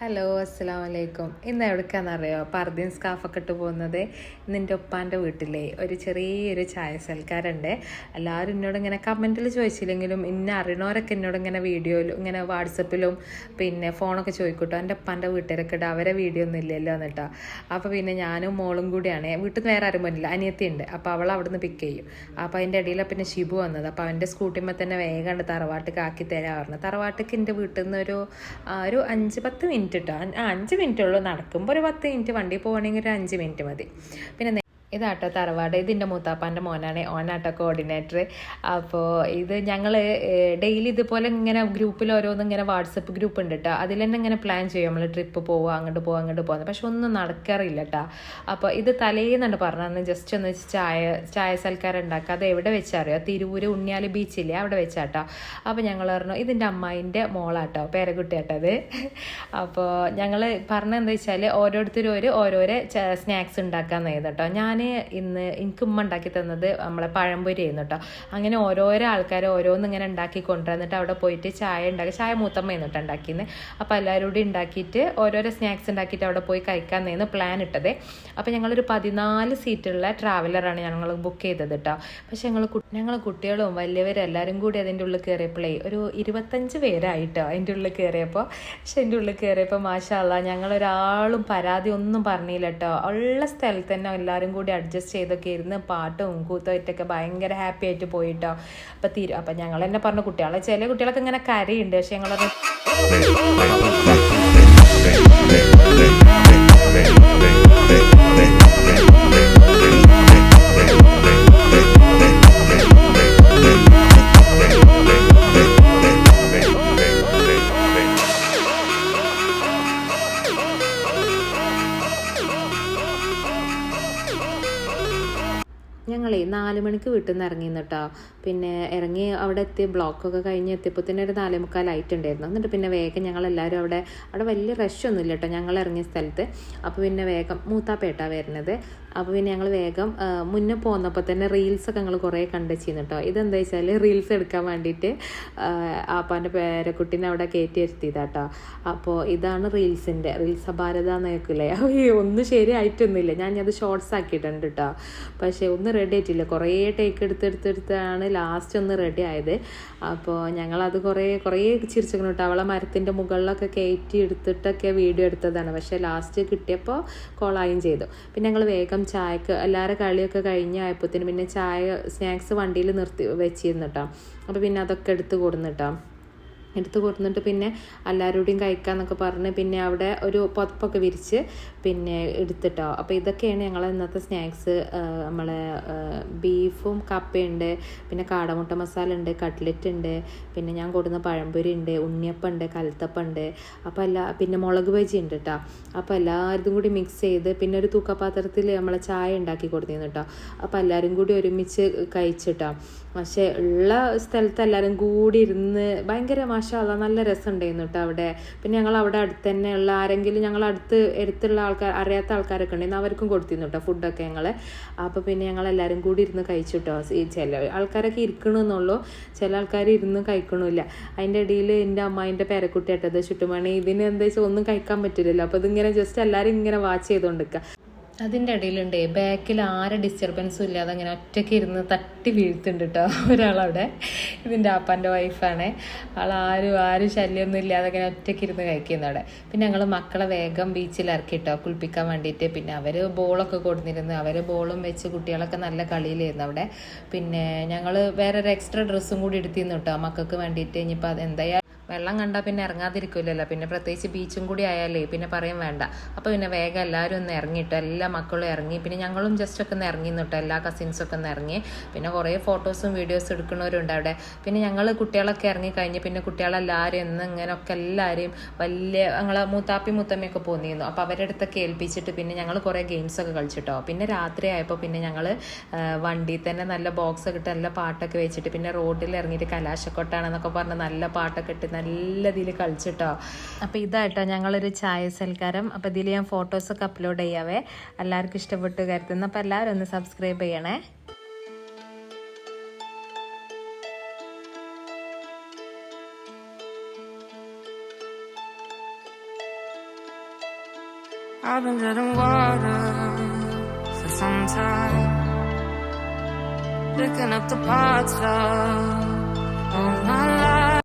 Hello അസ്സാം വലൈക്കും ഇന്ന് എവിടേക്കാണെന്നറിയോ? പർദ്ദയും സ്കാഫൊക്കെ ഇട്ട് പോകുന്നത് നിന്റെ ഉപ്പാന്റെ വീട്ടിലെ. ഒരു ചെറിയൊരു ചായ സൽക്കാരുണ്ട് എല്ലാവരും എന്നോട് ഇങ്ങനെ കമന്റിൽ ചോദിച്ചില്ലെങ്കിലും ഇന്നെ അറിയണവരൊക്കെ എന്നോട് ഇങ്ങനെ വീഡിയോയിലും ഇങ്ങനെ വാട്സപ്പിലും പിന്നെ ഫോണൊക്കെ ചോദിക്കൂട്ടോ. എന്റെ ഉപ്പാന്റെ വീട്ടുകാരൊക്കെ ഇട്ട് അവരെ വീഡിയോ ഒന്നും ഇല്ലല്ലോ എന്നിട്ടാ. അപ്പോൾ പിന്നെ ഞാനും മോളും കൂടിയാണ്. വീട്ടിൽ നിന്ന് വേറെ ആരും പോലില്ല അനിയത്തിയുണ്ട്. അപ്പോൾ അവൾ അവിടെ നിന്ന് പിക്ക് ചെയ്യും. അപ്പോൾ അതിന്റെ ഇടയിൽ പിന്നെ ഷിബു വന്നത്. അപ്പോൾ അവന്റെ സ്കൂട്ടിമ്മ തന്നെ വേഗം തറവാട്ടിക്ക് ആക്കി പറഞ്ഞു. തറവാട്ടിക്ക് എന്റെ വീട്ടിൽ നിന്ന് ഒരു ഒരു അഞ്ച് പത്ത് മിനിറ്റ് ഇട്ടോ? കേട്ടോ അഞ്ച് മിനിറ്റ് ഉള്ളൂ. നടക്കുമ്പോൾ ഒരു പത്ത് മിനിറ്റ് വണ്ടി പോകണമെങ്കിൽ ഒരു അഞ്ച് മിനിറ്റ് മതി. പിന്നെ ഇതാട്ടോ തറവാട്. ഇതിന്റെ മൂത്താപ്പാന്റെ മോനാണ്. ഓനാട്ടോ കോർഡിനേറ്റർ അപ്പോൾ ഇത് ഞങ്ങൾ ഡെയിലി ഇതുപോലെ ഇങ്ങനെ ഗ്രൂപ്പിൽ ഓരോന്നും ഇങ്ങനെ വാട്സപ്പ് ഗ്രൂപ്പ് ഉണ്ട് കേട്ടോ അതിൽ തന്നെ ഇങ്ങനെ പ്ലാൻ ചെയ്യും. നമ്മൾ ട്രിപ്പ് പോവുക അങ്ങോട്ട് പോവുക അങ്ങോട്ട് പോകുന്നത് പക്ഷെ ഒന്നും നടക്കാറില്ല കേട്ടോ അപ്പോൾ ഇത് തലേന്നാണ് പറഞ്ഞത്. ജസ്റ്റ് ഒന്ന് ചായ ചായ സൽക്കാരം ഉണ്ടാക്കുക അത് എവിടെ വെച്ചറിയോ തിരൂര് ഉണ്ണിയാൽ ബീച്ചില്ലേ? അവിടെ വെച്ചാട്ടോ അപ്പോൾ ഞങ്ങൾ പറഞ്ഞു ഇതിന്റെ അമ്മായിന്റെ മോളാട്ടോ. പേരക്കുട്ടിയാട്ടത് അപ്പോൾ ഞങ്ങൾ പറഞ്ഞെന്താ വെച്ചാൽ ഓരോരുത്തരും ഒരു ഓരോരോ സ്നാക്സ് ഉണ്ടാക്കാൻ കേട്ടോ ഞാൻ ഇന്ന് എനിക്ക് ഉമ്മ ഉണ്ടാക്കി തന്നത് നമ്മളെ പഴംപൊരി ആയിരുന്നു കേട്ടോ അങ്ങനെ ഓരോരോ ആൾക്കാർ ഓരോന്ന് ഇങ്ങനെ ഉണ്ടാക്കി കൊണ്ടുവന്നിട്ട് അവിടെ പോയിട്ട് ചായ ഉണ്ടാക്കി ചായ മൂത്തമ്മ എന്നിട്ട് ഉണ്ടാക്കിയെന്ന് അപ്പോൾ എല്ലാവരും കൂടി ഉണ്ടാക്കിയിട്ട് ഓരോരോ സ്നാക്സ് ഉണ്ടാക്കിയിട്ട് അവിടെ പോയി കഴിക്കാൻ നേന്ന് പ്ലാൻ ഇട്ടത്. അപ്പോൾ ഞങ്ങളൊരു പതിനാല് സീറ്റുള്ള ട്രാവലറാണ് ഞങ്ങൾ ബുക്ക് ചെയ്തത് കേട്ടോ പക്ഷെ ഞങ്ങൾ ഞങ്ങൾ കുട്ടികളും വലിയവരും എല്ലാവരും കൂടി അതിന്റെ ഉള്ളിൽ കയറിയപ്പോഴേ ഒരു ഇരുപത്തഞ്ച് പേരായിട്ടോ അതിന്റെ ഉള്ളിൽ കയറിയപ്പോൾ പക്ഷെ എന്റെ ഉള്ളിൽ കയറിയപ്പോൾ മാഷാല്ല ഞങ്ങളൊരാളും പരാതി ഒന്നും പറഞ്ഞില്ല കേട്ടോ ഉള്ള സ്ഥലത്ത് തന്നെ എല്ലാവരും കൂടി അഡ്ജസ്റ്റ് ചെയ്തൊക്കെ ഇരുന്ന് പാട്ടും കൂത്തുമായിട്ടൊക്കെ ഭയങ്കര ഹാപ്പി ആയിട്ട് പോയിട്ടോ. അപ്പം തീരും അപ്പം ഞങ്ങൾ തന്നെ പറഞ്ഞു കുട്ടികളെ ചില കുട്ടികളൊക്കെ ഇങ്ങനെ കരയുണ്ട് പക്ഷെ ഞങ്ങളത് ഞങ്ങളേ നാല് മണിക്ക് വീട്ടിൽ നിന്ന് ഇറങ്ങി കേട്ടോ പിന്നെ ഇറങ്ങി അവിടെ എത്തി ബ്ലോക്കൊക്കെ കഴിഞ്ഞ് എത്തിയപ്പോൾ തന്നെ ഒരു ആയിട്ട് ഉണ്ടായിരുന്നു എന്നിട്ട് പിന്നെ വേഗം ഞങ്ങൾ എല്ലാവരും അവിടെ അവിടെ വലിയ റഷ് ഒന്നും ഇല്ല കേട്ടോ ഞങ്ങൾ ഇറങ്ങിയ സ്ഥലത്ത്. അപ്പോൾ പിന്നെ വേഗം മൂത്താപ്പേട്ടാണ് വരുന്നത്. അപ്പോൾ പിന്നെ ഞങ്ങൾ വേഗം മുന്നേ പോന്നപ്പോൾ തന്നെ റീൽസൊക്കെ ഞങ്ങൾ കുറേ കണ്ടെച്ചിരുന്നു കേട്ടോ ഇതെന്താ വെച്ചാൽ റീൽസ് എടുക്കാൻ വേണ്ടിയിട്ട് ആപ്പാന്റെ പേരക്കുട്ടീനെ അവിടെ കയറ്റി ഇരുത്തിയതാട്ടോ അപ്പോൾ ഇതാണ് റീൽസിന്റെ റീൽസ് ഭാരത എന്ന് കേൾക്കില്ലേ ഒന്നും ശരിയായിട്ടൊന്നുമില്ല. ഞാൻ അത് ഷോർട്സ് ആക്കിയിട്ടുണ്ട് കേട്ടോ പക്ഷേ ഒന്നും റെഡി ആയിട്ടില്ല. കുറേ ടേക്ക് എടുത്തെടുത്തെടുത്താണ് ലാസ്റ്റ് ഒന്ന് റെഡി ആയത്. അപ്പോൾ ഞങ്ങളത് കുറേ കുറേ ചിരിച്ചിരിക്കണം കേട്ടോ അവളെ മരത്തിന്റെ മുകളിലൊക്കെ കയറ്റി എടുത്തിട്ടൊക്കെ വീഡിയോ എടുത്തതാണ്. പക്ഷേ ലാസ്റ്റ് കിട്ടിയപ്പോൾ കോളായും ചെയ്തു. പിന്നെ ഞങ്ങൾ വേഗം ചായക്ക് എല്ലാവരും കളിയൊക്കെ കഴിഞ്ഞായപ്പോഴത്തേനും പിന്നെ ചായ സ്നാക്സ് വണ്ടിയിൽ നിർത്തി വെച്ചിരുന്നു കേട്ടോ അപ്പോൾ പിന്നെ അതൊക്കെ എടുത്ത് കൊടുന്നിട്ടോ എടുത്ത് കൊടുത്തിട്ട് പിന്നെ എല്ലാവരോടും കഴിക്കാന്നൊക്കെ പറഞ്ഞ് പിന്നെ അവിടെ ഒരു പുതപ്പൊക്കെ വിരിച്ച് പിന്നെ എടുത്തിട്ടോ. അപ്പോൾ ഇതൊക്കെയാണ് ഞങ്ങൾ ഇന്നത്തെ സ്നാക്സ് നമ്മളെ ബീഫും കപ്പയുണ്ട് പിന്നെ കാടമുട്ട മസാല ഉണ്ട് കട്ട്ലറ്റ് ഉണ്ട് പിന്നെ ഞാൻ കൊടുക്കുന്ന പഴംപൊരി ഉണ്ട് ഉണ്ണിയപ്പം ഉണ്ട് കലത്തപ്പം ഉണ്ട് അപ്പോൾ എല്ലാ പിന്നെ മുളക് ബജി ഉണ്ട് കേട്ടോ അപ്പോൾ എല്ലാവരും കൂടി മിക്സ് ചെയ്ത് പിന്നെ ഒരു തൂക്കപാത്രത്തിൽ നമ്മളെ ചായ ഉണ്ടാക്കി കൊടുത്തിരുന്നു കേട്ടോ അപ്പോൾ എല്ലാവരും കൂടി ഒരുമിച്ച് കഴിച്ചിട്ടോ പക്ഷേ ഉള്ള സ്ഥലത്ത് എല്ലാവരും കൂടി ഇരുന്ന് ഭയങ്കര മാഷാല്ല നല്ല രസമുണ്ടായിരുന്നു കേട്ടോ അവിടെ. പിന്നെ ഞങ്ങൾ അവിടെ അടുത്ത് തന്നെ ഉള്ള ആരെങ്കിലും ഞങ്ങൾ അടുത്ത് എടുത്തുള്ള ആൾക്കാർ അറിയാത്ത ആൾക്കാരൊക്കെ ഉണ്ടായിരുന്നു അവർക്കും കൊടുത്തിരുന്നു കേട്ടോ ഫുഡൊക്കെ ഞങ്ങൾ അപ്പോൾ പിന്നെ ഞങ്ങൾ എല്ലാവരും കൂടി ഇരുന്ന് കഴിച്ചു കേട്ടോ ചില ആൾക്കാരൊക്കെ ഇരിക്കണമെന്നുള്ളൂ ചില ആൾക്കാർ ഇരുന്ന് കഴിക്കണമില്ല അതിന്റെ ഇടയിൽ എന്റെ അമ്മായിന്റെ പേരക്കുട്ടി ഇട്ടത് ചുറ്റുമണി ഇതിന് എന്താ വെച്ചാൽ ഒന്നും കഴിക്കാൻ പറ്റില്ലല്ലോ അപ്പോൾ ഇതിങ്ങനെ ജസ്റ്റ് എല്ലാവരും ഇങ്ങനെ വാച്ച് ചെയ്തുകൊണ്ടിരിക്കുക അതിന്റെ ഇടയിലുണ്ട് ബാക്കിൽ ആരെ ഡിസ്റ്റർബൻസും ഇല്ലാതെ അങ്ങനെ ഒറ്റയ്ക്ക് ഇരുന്ന് തട്ടി വീഴ്ത്തുണ്ട് കേട്ടോ ഒരാളവിടെ. ഇതിന്റെ ആപ്പാന്റെ വൈഫാണ് ആൾ ആരും ആരും ശല്യമൊന്നും ഇല്ലാതെ അങ്ങനെ ഒറ്റയ്ക്ക് ഇരുന്ന് കഴിക്കുന്ന അവിടെ. പിന്നെ ഞങ്ങൾ മക്കളെ വേഗം ബീച്ചിൽ ഇറക്കി കേട്ടോ കുളിപ്പിക്കാൻ വേണ്ടിയിട്ട്. പിന്നെ അവർ ബോളൊക്കെ കൊടുത്തിരുന്നു അവർ ബോളും വെച്ച് കുട്ടികളൊക്കെ നല്ല കളിയിലായിരുന്നു അവിടെ. പിന്നെ ഞങ്ങൾ വേറെ ഒരു എക്സ്ട്രാ ഡ്രസ്സും കൂടി എടുത്തിരുന്നു കേട്ടോ മക്കൾക്ക് വേണ്ടിയിട്ട്. ഇനിയിപ്പോൾ അത് എന്തായാലും വെള്ളം കണ്ടാൽ പിന്നെ ഇറങ്ങാതിരിക്കില്ലല്ലോ പിന്നെ പ്രത്യേകിച്ച് ബീച്ചും കൂടി ആയാലേ പിന്നെ പറയും വേണ്ട. അപ്പോൾ പിന്നെ വേഗം എല്ലാവരും ഒന്ന് ഇറങ്ങിയിട്ട് എല്ലാ മക്കളും ഇറങ്ങി പിന്നെ ഞങ്ങളും ജസ്റ്റ് ഒക്കെ ഒന്ന് ഇറങ്ങി നിട്ടോ എല്ലാ കസിൻസൊക്കെ ഒന്ന് ഇറങ്ങി. പിന്നെ കുറേ ഫോട്ടോസും വീഡിയോസും എടുക്കുന്നവരുണ്ട് അവിടെ. പിന്നെ ഞങ്ങൾ കുട്ടികളൊക്കെ ഇറങ്ങി കഴിഞ്ഞ് പിന്നെ കുട്ടികളെല്ലാവരും എന്ന് ഇങ്ങനെയൊക്കെ എല്ലാവരെയും വലിയ ഞങ്ങളെ മൂത്താപ്പി മുത്തമ്മയൊക്കെ പോന്നിരുന്നു. അപ്പോൾ അവരുടെ അടുത്തൊക്കെ ഏൽപ്പിച്ചിട്ട് പിന്നെ ഞങ്ങൾ കുറേ ഗെയിംസൊക്കെ കളിച്ചിട്ടോ. പിന്നെ രാത്രി ആയപ്പോൾ പിന്നെ ഞങ്ങൾ വണ്ടിയിൽ തന്നെ നല്ല ബോക്സൊക്കെ ഇട്ട് നല്ല പാട്ടൊക്കെ വെച്ചിട്ട് പിന്നെ റോഡിൽ ഇറങ്ങിയിട്ട് കലാശക്കൊട്ടാണെന്നൊക്കെ പറഞ്ഞ് നല്ല പാട്ടൊക്കെ ഇട്ട് നല്ല ഇതിൽ കളിച്ചിട്ടോ. അപ്പോൾ ഇതായിട്ടോ ഞങ്ങളൊരു ചായ സൽക്കാരം. അപ്പോൾ ഇതിൽ ഞാൻ ഫോട്ടോസൊക്കെ അപ്ലോഡ് ചെയ്യാവേ. എല്ലാവർക്കും ഇഷ്ടപ്പെട്ട് കരുതുന്നു. അപ്പോൾ എല്ലാവരും ഒന്ന് സബ്സ്ക്രൈബ് ചെയ്യണേ. I've been treading water for some time. Picking up the parts of all my life.